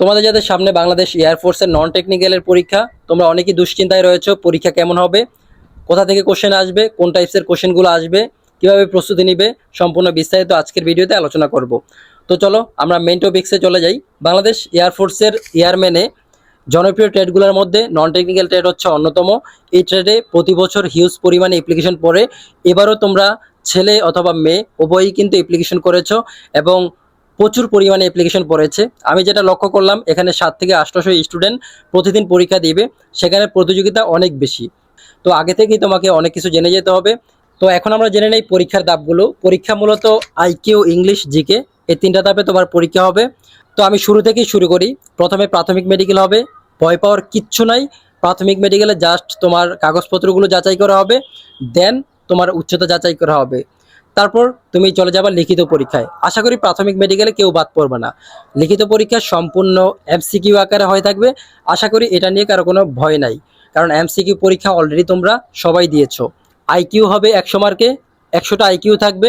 তোমাদের যাদের সামনে বাংলাদেশ এয়ারফোর্সের নন টেকনিক্যালের পরীক্ষা, তোমরা অনেকেই দুশ্চিন্তায় রয়েছো, পরীক্ষা কেমন হবে, কোথা থেকে কোশ্চেন আসবে, কোন টাইপসের কোশ্চেনগুলো আসবে, কীভাবে প্রস্তুতি নিবে, সম্পূর্ণ বিস্তারিত আজকের ভিডিওতে আলোচনা করব। তো চলো, আমরা মেন টপিক্সে চলে যাই। বাংলাদেশ এয়ারফোর্সের এয়ারম্যানে জনপ্রিয় ট্রেডগুলোর মধ্যে নন টেকনিক্যাল ট্রেড হচ্ছে অন্যতম। এই ট্রেডে প্রতি বছর হিউজ পরিমাণে অ্যাপ্লিকেশন পড়ে। এবারও তোমরা ছেলে অথবা মেয়ে, উভয়ই কিন্তু অ্যাপ্লিকেশন করেছ এবং প্রচুর পরিমাণে অ্যাপ্লিকেশন পড়েছে। আমি যেটা লক্ষ্য করলাম, এখানে সাত থেকে আটশোশো স্টুডেন্ট প্রতিদিন পরীক্ষা দিবে। সেখানে প্রতিযোগিতা অনেক বেশি। তো আগে থেকেই তোমাকে অনেক কিছু জেনে যেতে হবে। তো এখন আমরা জেনে নেই পরীক্ষার ধাপগুলো। পরীক্ষা মূলত আইকিউ, ইংলিশ, জিকে, এই তিনটা ধাপে তোমার পরীক্ষা হবে। তো আমি শুরু থেকেই শুরু করি। প্রথমে প্রাথমিক মেডিকেল হবে। ভয় পাওয়ার কিচ্ছু নাই। প্রাথমিক মেডিকেলে জাস্ট তোমার কাগজপত্রগুলো যাচাই করা হবে। দেন তোমার উচ্চতা যাচাই করা হবে। তারপর তুমি চলে যাবা লিখিত পরীক্ষায়। আশা করি প্রাথমিক মেডিকেলে কেউ বাদ পড়বে না। লিখিত পরীক্ষা সম্পূর্ণ এমসিকিউ আকারে হয়ে থাকবে। আশা করি এটা নিয়ে কারও কোনো ভয় নাই। কারণ এমসিকিউ পরীক্ষা অলরেডি তোমরা সবাই দিয়েছ। আইকিউ হবে একশো মার্কে একশোটা আইকিউ থাকবে,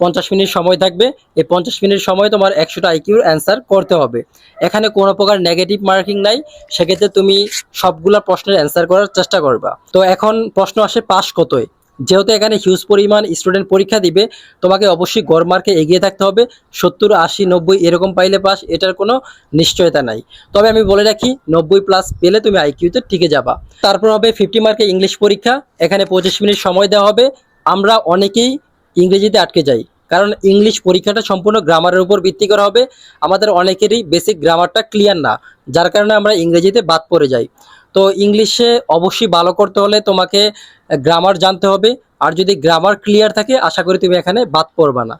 পঞ্চাশ মিনিট সময় থাকবে। এই পঞ্চাশ মিনিট সময় তোমার একশোটা আইকিউর অ্যান্সার করতে হবে। এখানে কোনো প্রকার নেগেটিভ মার্কিং নাই। সেক্ষেত্রে তুমি সবগুলা প্রশ্নের অ্যান্সার করার চেষ্টা করবা। তো এখন প্রশ্ন আসে পাস কতই? যেহেতু এখানে হিউজ পরিমাণ স্টুডেন্ট পরীক্ষা দিবে, তোমাকে অবশ্যই গড় মার্কে এগিয়ে থাকতে হবে। সত্তর, আশি, নব্বই এরকম পাইলে পাস এটার কোনো নিশ্চয়তা নাই। তবে আমি বলে রাখি, নব্বই প্লাস পেলে তুমি আইকিউতে টিকে যাবা। তারপর হবে ফিফটি মার্কে ইংলিশ পরীক্ষা। এখানে পঁচিশ মিনিট সময় দেওয়া হবে। আমরা অনেকেই ইংরেজিতে আটকে যাই। কারণ ইংলিশ পরীক্ষাটা সম্পূর্ণ গ্রামারের উপর ভিত্তি করা হবে। আমাদের অনেকেরই বেসিক গ্রামারটা ক্লিয়ার না। যার কারণে আমরা ইংরেজিতে বাদ পড়ে যাই। তো ইংলিশে অবশ্যই ভালো করতে হলে তোমাকে গ্রামার জানতে হবে। আর যদি গ্রামার ক্লিয়ার থাকে, আশা করি তুমি এখানে বাদ পড়বা না।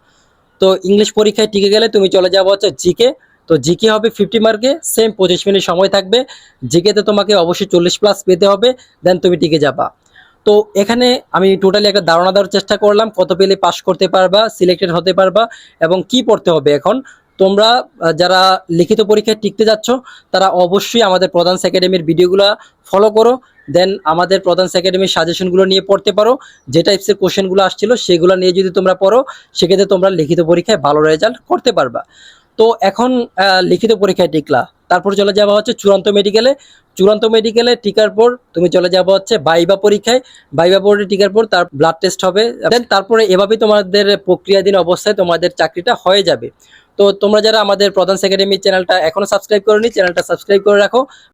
তো ইংলিশ পরীক্ষায় টিকে গেলে তুমি চলে যাব হচ্ছে জিকে তো জিকে হবে ফিফটি মার্কে সেম পঁচিশ মিনিট সময় থাকবে। জিকেতে তোমাকে অবশ্যই চল্লিশ প্লাস পেতে হবে দেন তুমি টিকে যাবা। তো এখানে আমি টোটালি একটা ধারণা দেওয়ার চেষ্টা করলাম, কত পেলে পাস করতে পারবা সিলেক্টেড হতে পারবা, এবং কি পড়তে হবে এখন। তোমরা যারা লিখিত পরীক্ষায় টিকতে যাচ্ছ, তারা অবশ্যই আমাদের প্রধান একাডেমির ভিডিওগুলো ফলো করো দেন আমাদের প্রধান একাডেমির সাজেশনগুলো নিয়ে পড়তে পারো, যে টাইপসের কোশ্চেনগুলো আসছিল, সেগুলো নিয়ে যদি তোমরা পড়ো, সেক্ষেত্রে তোমরা লিখিত পরীক্ষায় ভালো রেজাল্ট করতে পারবা। তো এখন লিখিত পরীক্ষায় টিকলা। তারপর চলে যাওয়া হচ্ছে চূড়ান্ত মেডিকেলে চূড়ান্ত মেডিকেলে টিকার পর তুমি চলে যাব হচ্ছে বাইবা পরীক্ষায়। বাইবা বোর্ডে টিকার পর তার ব্লাড টেস্ট হবে। দেন তারপরে এভাবেই তোমাদের প্রক্রিয়াধীন অবস্থায় তোমাদের চাকরিটা হয়ে যাবে। তো তোমরা যারা আমাদের প্রধান একাডেমি চ্যানেলটা এখনও সাবস্ক্রাইব করোনি চ্যানেলটা সাবস্ক্রাইব করে রাখো।